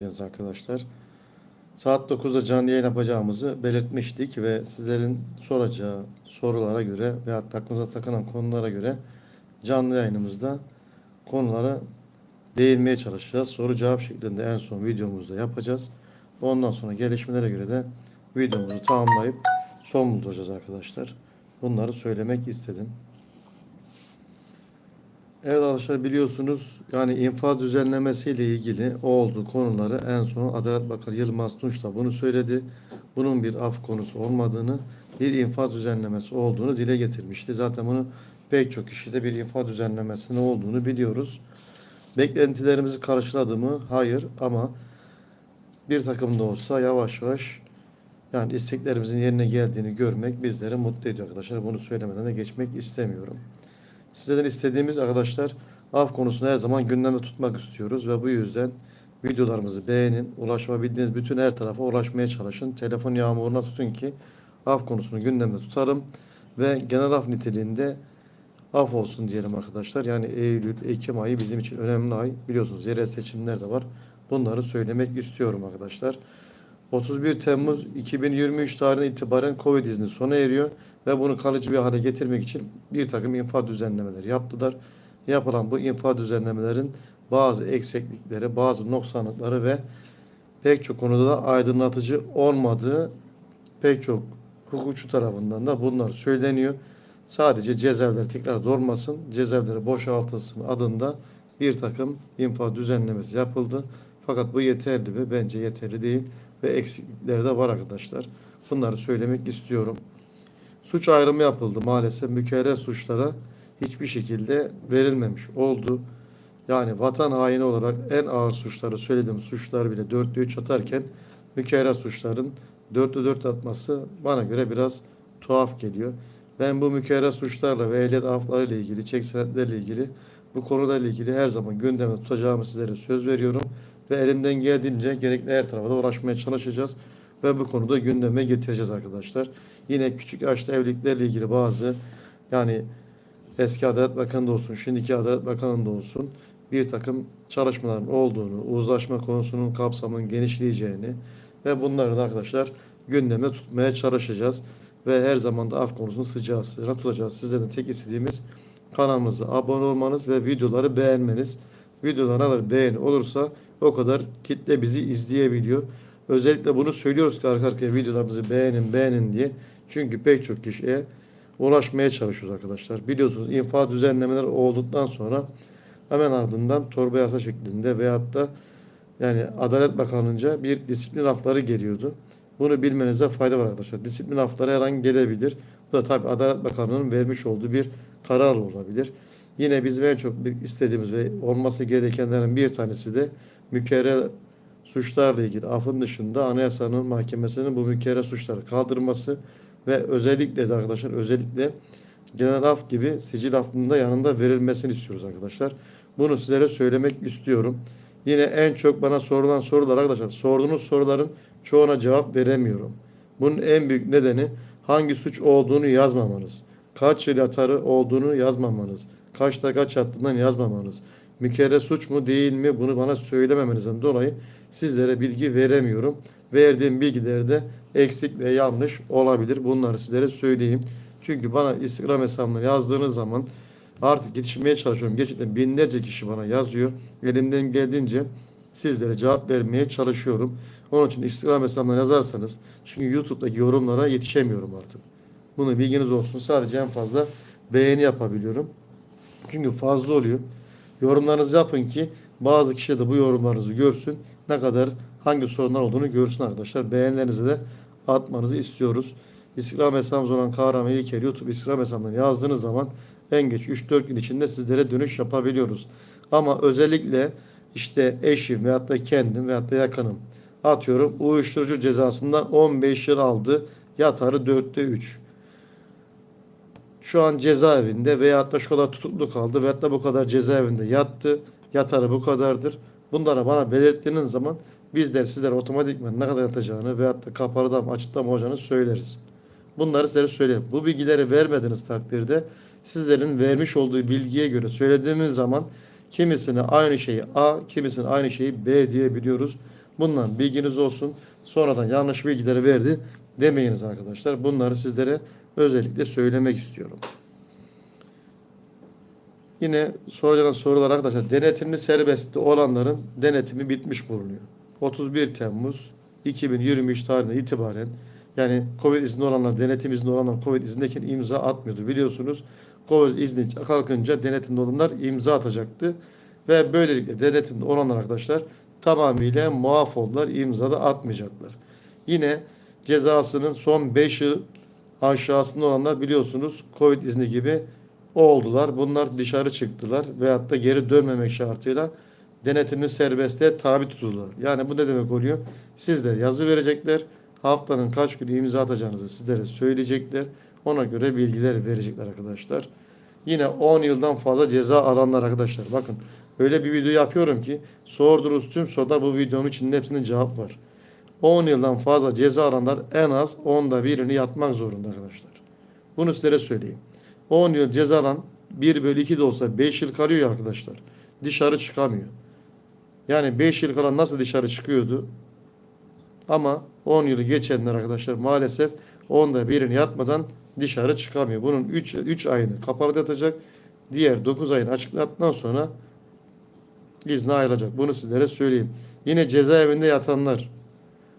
geldiniz arkadaşlar. Saat 9'da canlı yayın yapacağımızı belirtmiştik ve sizlerin soracağı sorulara göre veya aklınıza takılan konulara göre canlı yayınımızda konulara değinmeye çalışacağız. Soru cevap şeklinde en son videomuzda yapacağız. Ondan sonra gelişmelere göre de videomuzu tamamlayıp son bulacağız arkadaşlar. Bunları söylemek istedim. Evet arkadaşlar biliyorsunuz yani infaz düzenlemesi ile ilgili olduğu konuları en son Adalet Bakanı Yılmaz Tunç da bunu söyledi. Bunun bir af konusu olmadığını, bir infaz düzenlemesi olduğunu dile getirmişti. Zaten bunu pek çok kişi de bir infaz düzenlemesinin olduğunu biliyoruz. Beklentilerimizi karşıladı mı? Hayır ama bir takım da olsa yavaş yavaş yani isteklerimizin yerine geldiğini görmek bizleri mutlu ediyor arkadaşlar. Bunu söylemeden de geçmek istemiyorum. Sizden istediğimiz arkadaşlar af konusunu her zaman gündemde tutmak istiyoruz ve bu yüzden videolarımızı beğenin, ulaşabildiğiniz bütün her tarafa ulaşmaya çalışın. Telefon yağmuruna tutun ki af konusunu gündemde tutarım ve genel af niteliğinde af olsun diyelim arkadaşlar. Yani Eylül, Ekim ayı bizim için önemli ay. Biliyorsunuz yerel seçimler de var. Bunları söylemek istiyorum arkadaşlar. 31 Temmuz 2023 tarihinden itibaren Covid izni sona eriyor ve bunu kalıcı bir hale getirmek için bir takım infaz düzenlemeleri yaptılar. Yapılan bu infaz düzenlemelerin bazı eksiklikleri, bazı noksanlıkları ve pek çok konuda da aydınlatıcı olmadığı pek çok hukukçu tarafından da bunlar söyleniyor. Sadece cezaevler tekrar dolmasın, cezaevleri boşaltılsın adında bir takım infaz düzenlemesi yapıldı. Fakat bu yeterli mi? Bence yeterli değil ve eksiklikleri de var arkadaşlar. Bunları söylemek istiyorum. Suç ayrımı yapıldı maalesef. Mükerrer suçlara hiçbir şekilde verilmemiş oldu. Yani vatan haini olarak en ağır suçları söylediğim suçlar bile dörtlü üç atarken mükerrer suçların dörtlü dört atması bana göre biraz tuhaf geliyor. Ben bu mükerrer suçlarla ve ehliyet afları ile ilgili, çek senetlerle ilgili bu konularla ilgili her zaman gündeme tutacağımı sizlere söz veriyorum. Ve elimden geldiğince gerekli her tarafa da ulaşmaya çalışacağız. Ve bu konuda gündeme getireceğiz arkadaşlar. Yine küçük yaşta evliliklerle ilgili bazı yani eski Adalet Bakanı da olsun, şimdiki Adalet Bakanı da olsun bir takım çalışmaların olduğunu, uzlaşma konusunun kapsamının genişleyeceğini ve bunları da arkadaşlar gündeme tutmaya çalışacağız. Ve her zaman da af konusunu sıcağı sıcağına tutacağız. Sizlerin tek istediğimiz kanalımıza abone olmanız ve videoları beğenmeniz. Videolar ne kadar beğeni olursa o kadar kitle bizi izleyebiliyor. Özellikle bunu söylüyoruz ki arka arkaya videolarımızı beğenin beğenin diye. Çünkü pek çok kişiye ulaşmaya çalışıyoruz arkadaşlar. Biliyorsunuz infaz düzenlemeler olduktan sonra hemen ardından torba yasa şeklinde veyahut da yani Adalet Bakanlığı'nca bir disiplin hafları geliyordu. Bunu bilmenize fayda var arkadaşlar. Disiplin hafları her an gelebilir. Bu da tabi Adalet Bakanlığı'nın vermiş olduğu bir karar olabilir. Yine bizim en çok istediğimiz ve olması gerekenlerin bir tanesi de mükerrer suçlarla ilgili afın dışında anayasanın mahkemesinin bu mükerrer suçları kaldırması ve özellikle de arkadaşlar özellikle genel af gibi sicil affında yanında verilmesini istiyoruz arkadaşlar. Bunu sizlere söylemek istiyorum. Yine en çok bana sorulan sorular arkadaşlar sorduğunuz soruların çoğuna cevap veremiyorum. Bunun en büyük nedeni hangi suç olduğunu yazmamanız. Kaç yıl yatarı olduğunu yazmamanız. Kaçta kaç yattığından yazmamanız. Mükerre suç mu değil mi bunu bana söylememenizden dolayı sizlere bilgi veremiyorum. Verdiğim bilgilerde eksik ve yanlış olabilir. Bunları sizlere söyleyeyim. Çünkü bana Instagram hesabına yazdığınız zaman artık yetişmeye çalışıyorum. Gerçekten binlerce kişi bana yazıyor. Elimden geldiğince sizlere cevap vermeye çalışıyorum. Onun için Instagram hesabına yazarsanız çünkü YouTube'daki yorumlara yetişemiyorum artık. Bunu bilginiz olsun. Sadece en fazla beğeni yapabiliyorum. Çünkü fazla oluyor. Yorumlarınızı yapın ki bazı kişi de bu yorumlarınızı görsün. Ne kadar hangi sorunlar olduğunu görsün arkadaşlar. Beğenilerinizi de atmanızı istiyoruz. Instagram hesabımız olan Kahraman İlker YouTube Instagram hesabından yazdığınız zaman en geç 3-4 gün içinde sizlere dönüş yapabiliyoruz. Ama özellikle işte eşim veyahut da kendim veyahut da yakınım atıyorum uyuşturucu cezasından 15 yıl aldı yatarı 4'te 3 şu an cezaevinde veyahut da şu kadar tutuklu kaldı veyahut da bu kadar cezaevinde yattı. Yatarı bu kadardır. Bunları bana belirttiğiniz zaman bizler sizlere otomatikman ne kadar yatacağını veyahut da kapalıda mı açıkta olacağını söyleriz. Bunları size söyleyeyim. Bu bilgileri vermediğiniz takdirde sizlerin vermiş olduğu bilgiye göre söylediğimiz zaman kimisine aynı şeyi A, kimisine aynı şeyi B diyebiliyoruz. Bundan bilginiz olsun. Sonradan yanlış bilgileri verdi demeyiniz arkadaşlar. Bunları sizlere özellikle söylemek istiyorum. Yine soracağınız sorular arkadaşlar. Denetimli serbestte olanların denetimi bitmiş bulunuyor. 31 Temmuz 2023 tarihine itibaren yani Covid izni olanlar, denetim izni olanlar Covid iznindeyken imza atmıyordu. Biliyorsunuz Covid izni kalkınca denetimde olanlar imza atacaktı. Ve böylelikle denetimde olanlar arkadaşlar tamamıyla muaf oldular. imza da atmayacaklar. Yine cezasının son 5 yıl aşağısında olanlar biliyorsunuz Covid izni gibi oldular. Bunlar dışarı çıktılar veyahut da geri dönmemek şartıyla denetimli serbestliğe tabi tutuldular. Yani bu ne demek oluyor? Sizler yazı verecekler. Haftanın kaç günü imza atacağınızı sizlere söyleyecekler. Ona göre bilgiler verecekler arkadaşlar. Yine 10 yıldan fazla ceza alanlar arkadaşlar. Bakın öyle bir video yapıyorum ki sorduğunuz tüm soruda bu videonun içinde hepsinde cevap var. 10 yıldan fazla ceza alanlar en az 10'da birini yatmak zorunda arkadaşlar. Bunu sizlere söyleyeyim. 10 yıl ceza alan 1 bölü 2 de olsa 5 yıl kalıyor ya arkadaşlar. Dışarı çıkamıyor. Yani 5 yıl kalan nasıl dışarı çıkıyordu? Ama 10 yılı geçenler arkadaşlar maalesef onda birini yatmadan dışarı çıkamıyor. Bunun 3 3 ayını kapalı yatacak. Diğer 9 ayını açıkladıktan sonra izne ayrılacak. Bunu sizlere söyleyeyim. Yine cezaevinde yatanlar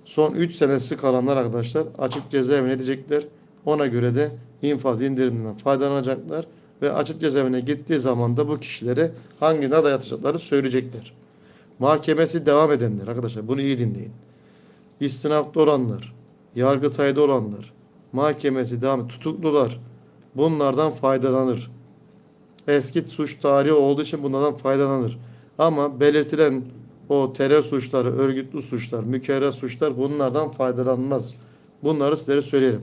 son 3 senesi kalanlar arkadaşlar açık cezaevine edecekler. Ona göre de infaz indiriminden faydalanacaklar ve açık cezaevine gittiği zaman da bu kişilere hangi nada yatacakları söyleyecekler. Mahkemesi devam edenler arkadaşlar bunu iyi dinleyin. İstinafta olanlar, yargıtayda olanlar, mahkemesi devam tutuklular bunlardan faydalanır. Eski suç tarihi olduğu için bunlardan faydalanır. Ama belirtilen o terör suçları, örgütlü suçlar, mükerrer suçlar bunlardan faydalanmaz. Bunları sizlere söyleyelim.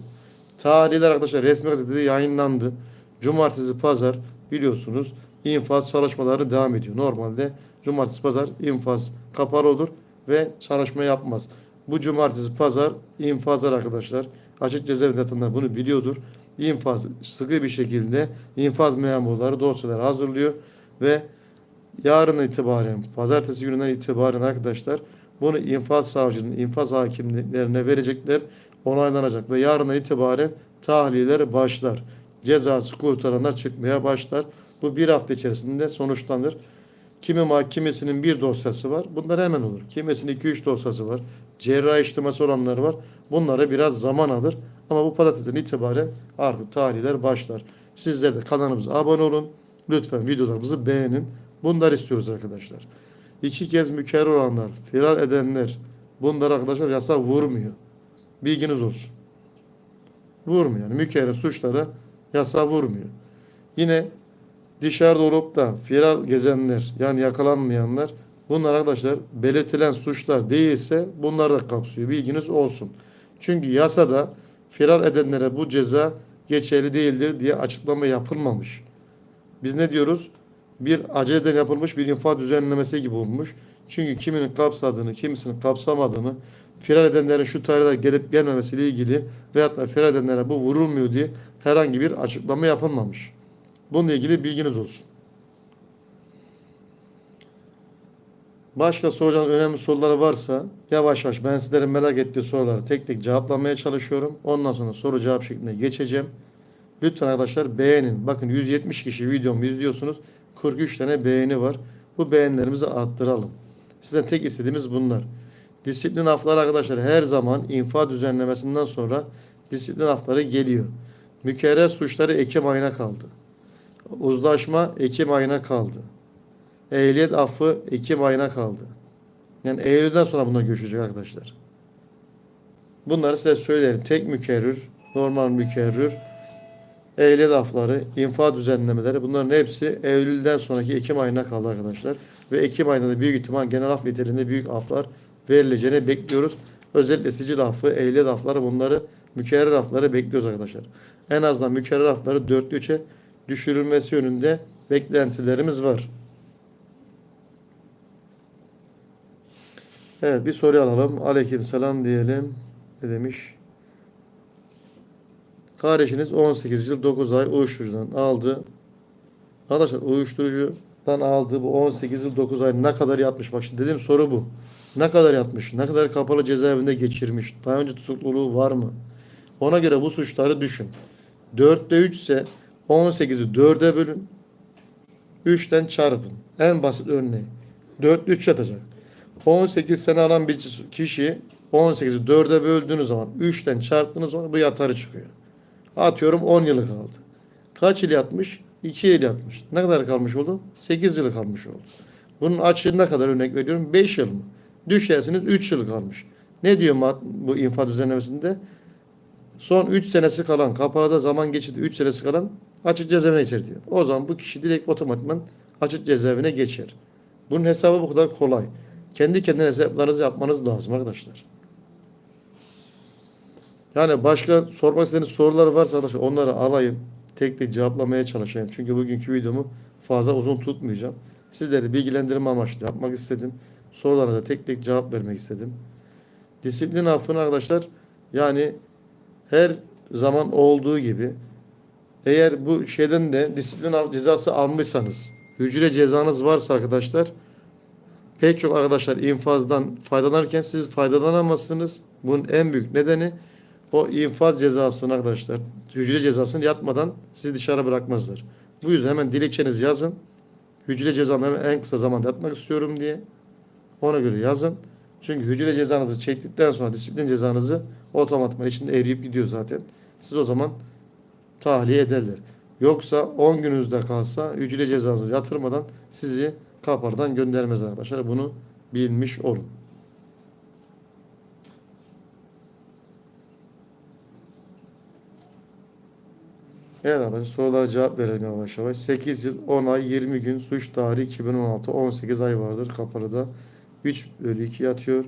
Tarihler arkadaşlar resmi gazetede yayınlandı. Cumartesi, pazar biliyorsunuz infaz çalışmaları devam ediyor. Normalde cumartesi, pazar infaz kapalı olur ve çalışma yapmaz. Bu cumartesi, pazar infazlar arkadaşlar. Açık cezaevinde yatanlar bunu biliyordur. İnfaz sıkı bir şekilde infaz memurları dosyaları hazırlıyor ve yarın itibaren, pazartesi gününden itibaren arkadaşlar bunu infaz savcının, infaz hakimlerine verecekler, onaylanacak ve yarından itibaren tahliyeler başlar. Cezası kurtaranlar çıkmaya başlar. Bu bir hafta içerisinde sonuçlanır. Kimi kimisinin bir dosyası var. Bunlar hemen olur. Kimisinin 2-3 dosyası var. Cerrahi işlemesi olanları var. Bunlara biraz zaman alır. Ama bu pazartesiden itibaren artık tahliyeler başlar. Sizler de kanalımıza abone olun. Lütfen videolarımızı beğenin. Bunları istiyoruz arkadaşlar. İki kez mükerrer olanlar, firar edenler bunlar arkadaşlar yasa vurmuyor. Bilginiz olsun. Vurmuyor. Yani mükerrer suçlara yasa vurmuyor. Yine dışarıda olup da firar gezenler yani yakalanmayanlar bunlar arkadaşlar belirtilen suçlar değilse bunlar da kapsıyor. Bilginiz olsun. Çünkü yasada firar edenlere bu ceza geçerli değildir diye açıklama yapılmamış. Biz ne diyoruz? Bir aceleden yapılmış bir infaz düzenlemesi gibi olmuş. Çünkü kiminin kapsadığını, kimisinin kapsamadığını, firar edenlerin şu tarihte gelip gelmemesiyle ilgili veyahut da firar edenlere bu vurulmuyor diye herhangi bir açıklama yapılmamış. Bununla ilgili bilginiz olsun. Başka soracağınız önemli soruları varsa yavaş yavaş ben sizlerin merak ettiği soruları tek tek cevaplamaya çalışıyorum. Ondan sonra soru cevap şeklinde geçeceğim. Lütfen arkadaşlar beğenin. Bakın 170 kişi videomu izliyorsunuz. 43 tane beğeni var. Bu beğenilerimizi arttıralım. Sizden tek istediğimiz bunlar. Disiplin hafları arkadaşlar her zaman infaz düzenlemesinden sonra disiplin hafları geliyor. Mükerrer suçları Ekim ayına kaldı. Uzlaşma Ekim ayına kaldı. Ehliyet affı Ekim ayına kaldı. Yani Eylül'den sonra buna göçecek arkadaşlar. Bunları size söyleyelim. Tek mükerrir, normal mükerrir, ehliyet afları, infaz düzenlemeleri bunların hepsi Eylül'den sonraki Ekim ayına kaldı arkadaşlar. Ve Ekim ayında da büyük ihtimal genel af niteliğinde büyük aflar verileceğini bekliyoruz. Özellikle sicil affı, ehliyet afları bunları mükerrer afları bekliyoruz arkadaşlar. En azından mükerrer afları 4'lü 3'e düşürülmesi yönünde beklentilerimiz var. Evet bir soru alalım. Aleyküm selam diyelim. Ne demiş? Kardeşiniz 18 yıl 9 ay uyuşturucudan aldı. Arkadaşlar uyuşturucu aldığı bu 18 yıl 9 ay ne kadar yatmış? Bak şimdi dediğim soru bu. Ne kadar yatmış? Ne kadar kapalı cezaevinde geçirmiş? Daha önce tutukluluğu var mı? Ona göre bu suçları düşün. 4'te 3 ise 18'i 4'e bölün. 3'ten çarpın. En basit örneği. 4 3 yatacak. 18 sene alan bir kişi 18'i 4'e böldüğünüz zaman 3'ten çarptığınız zaman bu yatarı çıkıyor. Atıyorum 10 yılı kaldı. Kaç yıl yatmış? 2 yıl yatmış. Ne kadar kalmış oldu? 8 yıl kalmış oldu. Bunun açığı ne kadar örnek veriyorum? 5 yıl mı? Düşersiniz 3 yıl kalmış. Ne diyor bu infaz düzenlemesinde? Son 3 senesi kalan, kapalıda zaman geçirdi 3 senesi kalan açık cezaevine geçer diyor. O zaman bu kişi direkt otomatikman açık cezaevine geçer. Bunun hesabı bu kadar kolay. Kendi kendine hesaplarınızı yapmanız lazım arkadaşlar. Yani başka sormak istediğiniz sorular varsa arkadaşlar onları alayım. Tek tek cevaplamaya çalışayım. Çünkü bugünkü videomu fazla uzun tutmayacağım. Sizleri bilgilendirme amaçlı yapmak istedim. Sorularınıza tek tek cevap vermek istedim. Disiplin affını arkadaşlar yani her zaman olduğu gibi eğer bu şeyden de disiplin cezası almışsanız hücre cezanız varsa arkadaşlar pek çok arkadaşlar infazdan faydalanırken siz faydalanamazsınız. Bunun en büyük nedeni o infaz cezasını arkadaşlar hücre cezasını yatmadan sizi dışarı bırakmazlar. Bu yüzden hemen dilekçenizi yazın. Hücre cezamı hemen en kısa zamanda yatmak istiyorum diye. Ona göre yazın. Çünkü hücre cezanızı çektikten sonra disiplin cezanızı otomatikman içinde eriyip gidiyor zaten. Siz o zaman tahliye ederler. Yoksa 10 gününüzde kalsa hücre cezanızı yatırmadan sizi kapardan göndermez arkadaşlar. Bunu bilmiş olun. Evet arkadaşlar sorulara cevap verelim yavaş yavaş. 8 yıl 10 ay 20 gün suç tarihi 2016 18 ay vardır kapalıda. 3 bölü 2 yatıyor.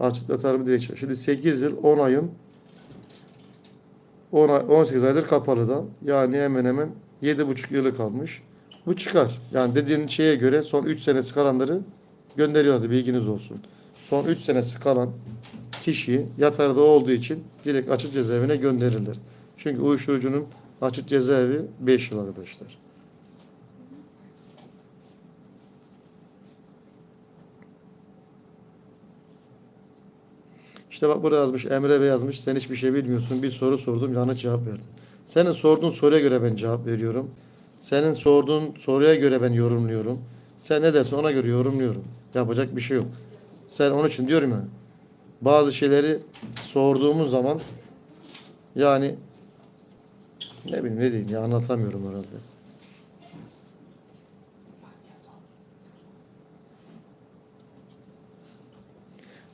Açık yatar mı dilekçe. Şimdi 8 yıl 10 ayın 10 ay, 18 aydır kapalıda. Yani hemen hemen 7,5 yılı kalmış. Bu çıkar. Yani dediğin şeye göre son 3 senesi kalanları gönderiyorlardı bilginiz olsun. Son 3 senesi kalan kişiyi yatarda olduğu için direkt açık cezaevine gönderilir. Çünkü uyuşturucunun açık cezaevi 5 yıl arkadaşlar. İşte bak burada yazmış Emre Bey yazmış sen hiçbir şey bilmiyorsun bir soru sordum yanlış cevap verdim. Senin sorduğun soruya göre ben cevap veriyorum. Senin sorduğun soruya göre ben yorumluyorum. Sen ne dersen ona göre yorumluyorum. Yapacak bir şey yok. Sen onun için diyorum ya bazı şeyleri sorduğumuz zaman yani ne bileyim ne diyeyim ya anlatamıyorum herhalde.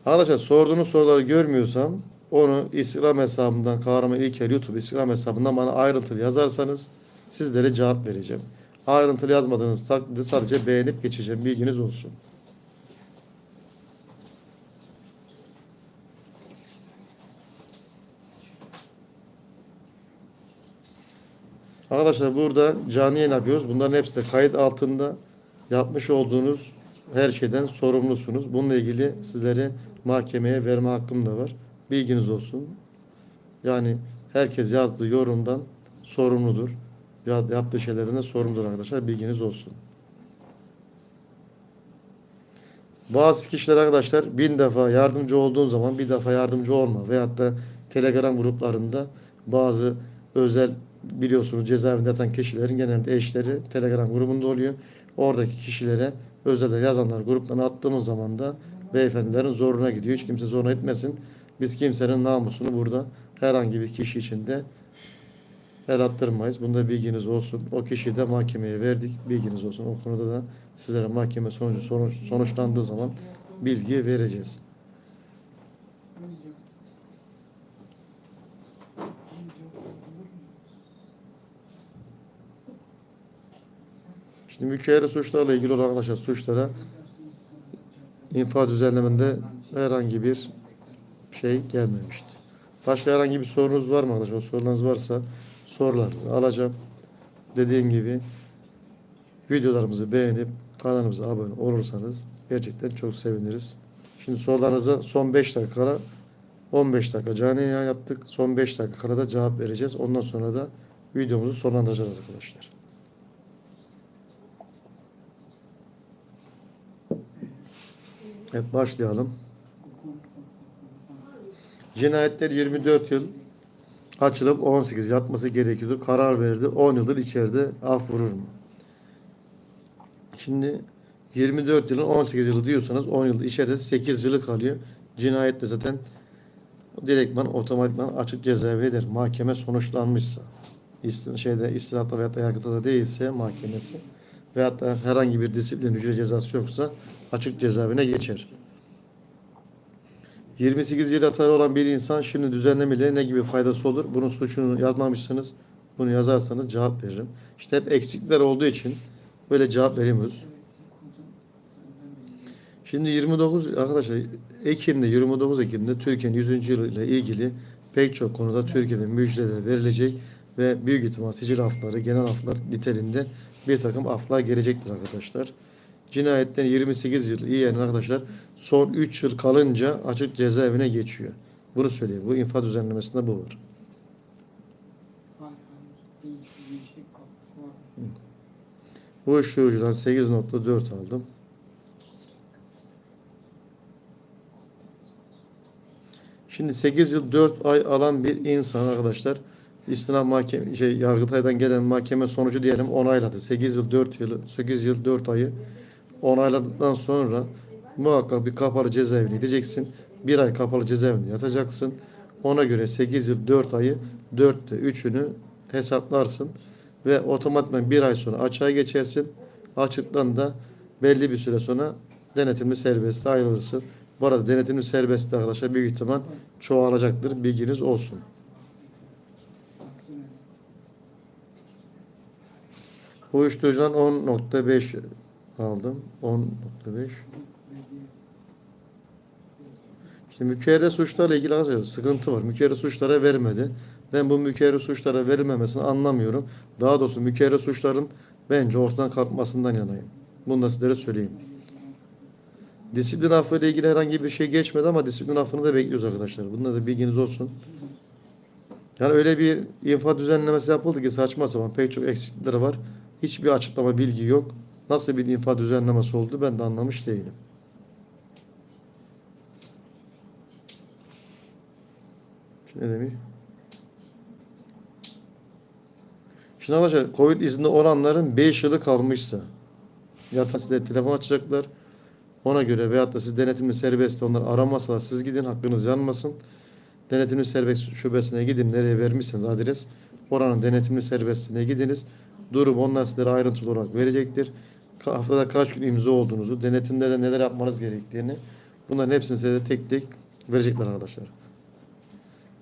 Arkadaşlar sorduğunuz soruları görmüyorsam onu Instagram hesabımdan Kahraman İlker YouTube Instagram hesabından bana ayrıntılı yazarsanız sizlere cevap vereceğim. Ayrıntılı yazmadığınız takdirde sadece beğenip geçeceğim. Bilginiz olsun. Arkadaşlar burada canlı yayın yapıyoruz. Bunların hepsi de kayıt altında yapmış olduğunuz her şeyden sorumlusunuz. Bununla ilgili sizlere mahkemeye verme hakkım da var. Bilginiz olsun. Yani herkes yazdığı yorumdan sorumludur. Ya- Yaptığı şeylerden de sorumludur arkadaşlar. Bilginiz olsun. Bazı kişiler arkadaşlar bin defa yardımcı olduğun zaman bir defa yardımcı olma. Veyahut da Telegram gruplarında bazı özel biliyorsunuz cezaevinde yatan kişilerin genelde eşleri Telegram grubunda oluyor. Oradaki kişilere özel yazanlar gruptan attığımız zaman da beyefendilerin zoruna gidiyor. Hiç kimse zoruna etmesin. Biz kimsenin namusunu burada herhangi bir kişi için de el attırmayız. Bunda bilginiz olsun. O kişiyi de mahkemeye verdik. Bilginiz olsun. O konuda da sizlere mahkeme sonucu sonuç, sonuçlandığı zaman bilgi vereceğiz. Şimdi mükemmel suçlarla ilgili olan arkadaşlar suçlara infaz düzenlemende herhangi bir şey gelmemişti. Başka herhangi bir sorunuz var mı arkadaşlar? Sorularınız varsa sorularınızı alacağım. Dediğim gibi videolarımızı beğenip kanalımıza abone olursanız gerçekten çok seviniriz. Şimdi sorularınıza son 5 dakika kala 15 dakika canlı yayın yaptık. Son 5 dakika kala da cevap vereceğiz. Ondan sonra da videomuzu sonlandıracağız arkadaşlar. Evet başlayalım. Cinayetler 24 yıl açılıp 18 yatması gerekiyordu. Karar verdi. 10 yıldır içeride af vurur mu? Şimdi 24 yılın 18 yılı diyorsanız 10 yıl içeride 8 yılı kalıyor. Cinayette zaten direktman otomatikman açık cezaevi eder. Mahkeme sonuçlanmışsa. Şeyde istinatta veyahut da yargıda değilse mahkemesi veyahut da herhangi bir disiplin hücre cezası yoksa açık cezaevine geçer. 28 yıl hatırı olan bir insan şimdi düzenlemeyle ne gibi faydası olur? Bunun suçunu yazmamışsınız. Bunu yazarsanız cevap veririm. İşte hep eksikler olduğu için böyle cevap veremiyoruz. Şimdi 29 arkadaşlar Ekim'de 29 Ekim'de Türkiye'nin 100. yılı ile ilgili pek çok konuda Türkiye'de müjdeler verilecek ve büyük ihtimal sicil afları, genel aflar niteliğinde bir takım aflar gelecektir arkadaşlar. Cinayetten 28 yıl iyi yani arkadaşlar son 3 yıl kalınca açık cezaevine geçiyor. Bunu söyleyeyim. Bu infaz düzenlemesinde bu var. Bu uyuşturucudan 8.4 aldım. Şimdi 8 yıl 4 ay alan bir insan arkadaşlar istinaf mahkeme şey Yargıtay'dan gelen mahkeme sonucu diyelim onayladı. 8 yıl 4 yılı 8 yıl 4 ayı onayladıktan sonra muhakkak bir kapalı cezaevine gideceksin. Bir ay kapalı cezaevinde yatacaksın. Ona göre 8 yıl 4 ayı 4'te 3'ünü hesaplarsın ve otomatikman bir ay sonra açığa geçersin. Açıktan da belli bir süre sonra denetimli serbest ayrılırsın. Bu arada denetimli serbest arkadaşlar büyük ihtimal çoğalacaktır. Bilginiz olsun. Uyuşturucudan 10.5 aldım. 10.5 İşte mükerrer suçlarla ilgili arkadaşlar sıkıntı var. Mükerrer suçlara vermedi. Ben bu mükerrer suçlara verilmemesini anlamıyorum. Daha doğrusu mükerrer suçların bence ortadan kalkmasından yanayım. Bunu da sizlere söyleyeyim. Disiplin affı ile ilgili herhangi bir şey geçmedi ama disiplin affını da bekliyoruz arkadaşlar. Bunda da bilginiz olsun. Yani öyle bir infaz düzenlemesi yapıldı ki saçma sapan pek çok eksiklikleri var. Hiçbir açıklama bilgi yok. Nasıl bir infaz düzenlemesi oldu ben de anlamış değilim. Şimdi ne demiş? Şimdi arkadaşlar Covid izni olanların 5 yılı kalmışsa yatağında telefon açacaklar. Ona göre veyahut da siz denetimli serbestte onları aramasalar siz gidin hakkınız yanmasın. Denetimli serbest şubesine gidin nereye vermişseniz adres. Oranın denetimli serbestine gidiniz. Durum onlar sizlere ayrıntılı olarak verecektir. Haftada kaç gün imza olduğunuzu, denetimde de neler yapmanız gerektiğini bunların hepsini size tek tek verecekler arkadaşlar.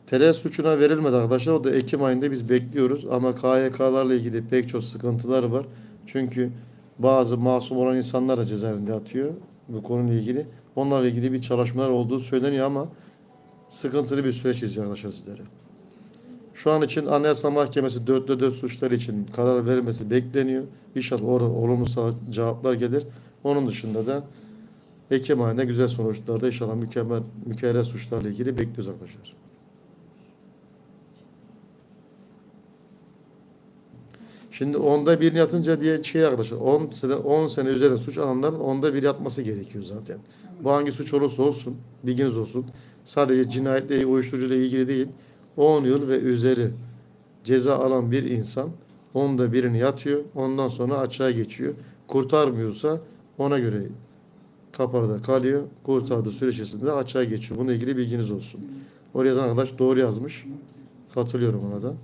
Terör suçuna verilmedi arkadaşlar. O da Ekim ayında biz bekliyoruz. Ama KYK'larla ilgili pek çok sıkıntılar var. Çünkü bazı masum olan insanlar da cezaevinde atıyor bu konuyla ilgili. Onlarla ilgili bir çalışmalar olduğu söyleniyor ama sıkıntılı bir süreç izliyor arkadaşlar sizlere. Şu an için Anayasa Mahkemesi 4'te 4 suçlar için karar verilmesi bekleniyor. İnşallah orada olumlu cevaplar gelir. Onun dışında da Ekim ayında güzel sonuçlarda inşallah mükemmel mükerrer suçlarla ilgili bekliyoruz arkadaşlar. Şimdi onda bir yatınca diye şey arkadaşlar 10 sene 10 sene üzerinde suç alanların onda bir yatması gerekiyor zaten. Bu hangi suç olursa olsun bilginiz olsun. Sadece cinayetle uyuşturucuyla ilgili değil. 10 yıl ve üzeri ceza alan bir insan onda birini yatıyor. Ondan sonra açığa geçiyor. Kurtarmıyorsa ona göre kaparada kalıyor. Kurtardığı süre içerisinde açığa geçiyor. Bununla ilgili bilginiz olsun. Oraya yazan arkadaş doğru yazmış. Katılıyorum ona da.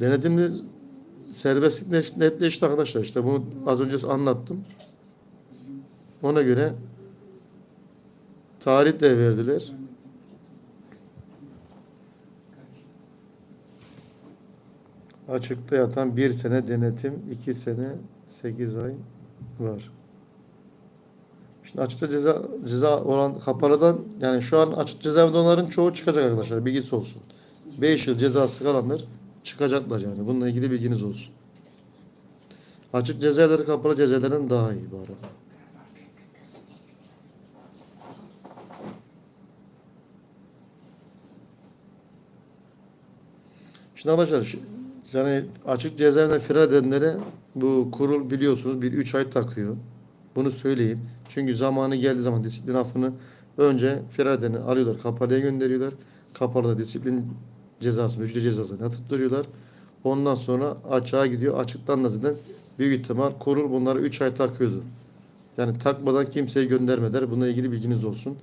Denetimli serbestlik net- netleşti arkadaşlar. İşte bunu az önce anlattım. Ona göre tarih de verdiler. Açıkta yatan bir sene denetim, iki sene sekiz ay var. Şimdi açıkta ceza ceza olan kapalıdan yani şu an açık cezaevinde onların çoğu çıkacak arkadaşlar. Bilgisi olsun. 5 yıl cezası kalanlar çıkacaklar yani. Bununla ilgili bilginiz olsun. Açık cezaevleri kapalı cezaevlerden daha iyi bu arada. Şimdi arkadaşlar yani açık cezaevinden firar edenlere bu kurul biliyorsunuz bir 3 ay takıyor. Bunu söyleyeyim. Çünkü zamanı geldiği zaman disiplin affını önce Ferade'ni alıyorlar. Kapalıya gönderiyorlar. Kapalıda disiplin cezasını, ücret cezasını tutturuyorlar. Ondan sonra açığa gidiyor. Açıktan da zaten büyük ihtimal kurul bunları 3 ay takıyordu. Yani takmadan kimseyi göndermediler. Bununla ilgili bilginiz olsun.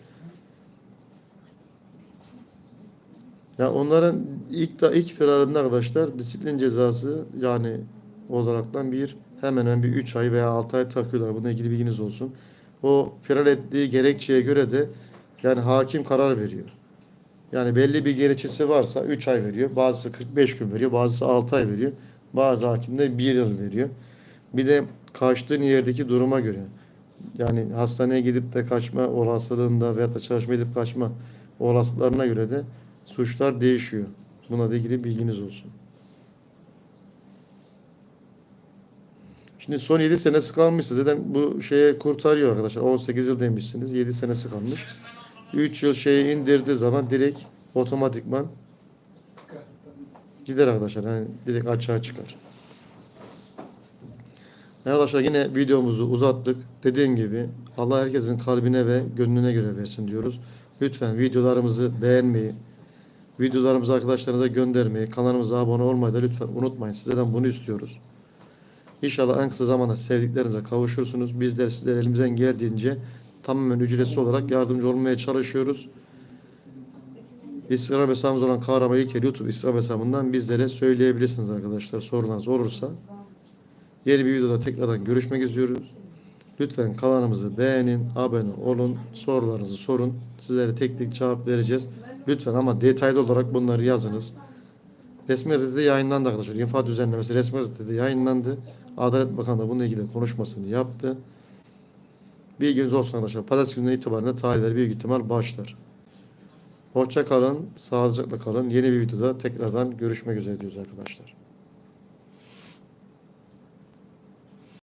Ya onların ilk da ilk firarında arkadaşlar disiplin cezası yani olaraktan bir hemen hemen bir 3 ay veya 6 ay takıyorlar. Bununla ilgili bilginiz olsun. O firar ettiği gerekçeye göre de yani hakim karar veriyor. Yani belli bir gerekçesi varsa 3 ay veriyor. Bazısı 45 gün veriyor. Bazısı 6 ay veriyor. Bazı hakim de 1 yıl veriyor. Bir de kaçtığın yerdeki duruma göre. Yani hastaneye gidip de kaçma olasılığında veyahut da çalışma edip kaçma olasılıklarına göre de suçlar değişiyor. Buna da ilgili bilginiz olsun. Şimdi son 7 senesi kalmışsa zaten bu şeye kurtarıyor arkadaşlar. 18 yıl demişsiniz. 7 senesi kalmış. 3 yıl şeyi indirdiği zaman direkt otomatikman gider arkadaşlar. Yani direkt açığa çıkar. Arkadaşlar yine videomuzu uzattık. Dediğim gibi Allah herkesin kalbine ve gönlüne göre versin diyoruz. Lütfen videolarımızı beğenmeyi, videolarımızı arkadaşlarınıza göndermeyi, kanalımıza abone olmayı da lütfen unutmayın. Sizlerden bunu istiyoruz. İnşallah en kısa zamanda sevdiklerinize kavuşursunuz. Bizler sizlere elimizden geldiğince tamamen ücretsiz olarak yardımcı olmaya çalışıyoruz. Instagram hesabımız olan Kahraman İlker YouTube Instagram hesabından bizlere söyleyebilirsiniz arkadaşlar sorunlarınız olursa. Yeni bir videoda tekrardan görüşmek istiyoruz. Lütfen kanalımızı beğenin, abone olun, sorularınızı sorun. Sizlere tek tek cevap vereceğiz. Lütfen ama detaylı olarak bunları yazınız. Resmi gazetede yayınlandı arkadaşlar. İnfaz düzenlemesi resmi gazetede yayınlandı. Adalet Bakanı da bununla ilgili konuşmasını yaptı. Bilginiz olsun arkadaşlar. Pazartesi gününden itibaren tarihler büyük ihtimal başlar. Hoşça kalın, sağlıcakla kalın. Yeni bir videoda tekrardan görüşmek üzere diyoruz arkadaşlar.